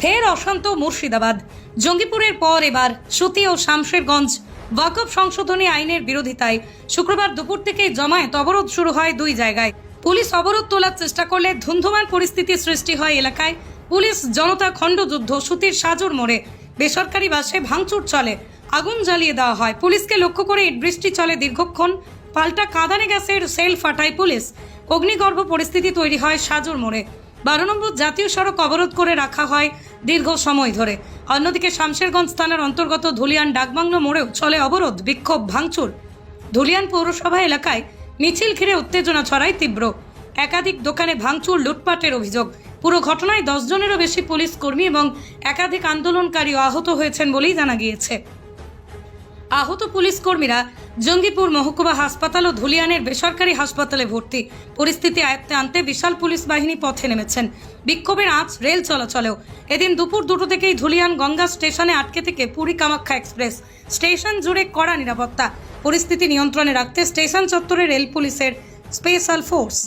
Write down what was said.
ফের অশান্ত মুর্শিদাবাদ। জঙ্গিপুরের পর এবার সুতি ও শামশেরগঞ্জ। ওয়াকফ সংশোধনী আইনের বিরোধিতায় শুক্রবার দুপুর থেকে জমায়েত অবরোধ শুরু হয় দুই জায়গায়। পুলিশ অবরোধ তোলার চেষ্টা করলে ধুন্ধুমার পরিস্থিতি সৃষ্টি হয় এলাকায়। পুলিশ জনতা খণ্ডযুদ্ধ, সুতির সাজুর মোড়ে বেসরকারি বাসে ভাঙচুর চলে। আগুন জ্বালিয়ে দেওয়া হয়। পুলিশকে লক্ষ্য করে বৃষ্টি চলে দীর্ঘক্ষণ। পাল্টা কাঁদানে গ্যাসের সেল ফাটায় পুলিশ। অগ্নিগর্ভ পরিস্থিতি তৈরি হয় সাজুর মোড়ে। বারো নম্বর জাতীয় সড়ক অবরোধ করে রাখা হয় দীর্ঘ সময় ধরে। অন্যদিকে শামশেরগঞ্জ থানার অন্তর্গত ধুলিয়ান ডাকবাংলো মোড়েও চলে অবরোধ, বিক্ষোভ, ভাঙচুর। ধুলিয়ান পৌরসভা এলাকায় মিছিল ঘিরে উত্তেজনা ছড়ায় তীব্র। একাধিক দোকানে ভাঙচুর, লুটপাটের অভিযোগ। পুরো ঘটনায় দশ জনেরও বেশি পুলিশ কর্মী এবং একাধিক আন্দোলনকারী আহত হয়েছেন বলেই জানা গিয়েছে। আহত পুলিশ কর্মীরা জঙ্গিপুর মহকুমা হাসপাতাল ও ধুলিয়ানের বেসরকারি হাসপাতালে ভর্তি। পরিস্থিতি আয়ত্তে আনতে বিশাল পুলিশ বাহিনী পথে নেমেছেন। বিক্ষোভের আঁচ রেল চলাচলেও। এদিন দুপুর দুটো থেকেই ধুলিয়ান গঙ্গা স্টেশনে আটকে থেকে পুরী কামাখ্যা এক্সপ্রেস, স্টেশন জুড়ে কড়া নিরাপত্তা। পরিস্থিতি নিয়ন্ত্রণে রাখতে স্টেশন চত্বরে রেল পুলিশের স্পেশাল ফোর্স।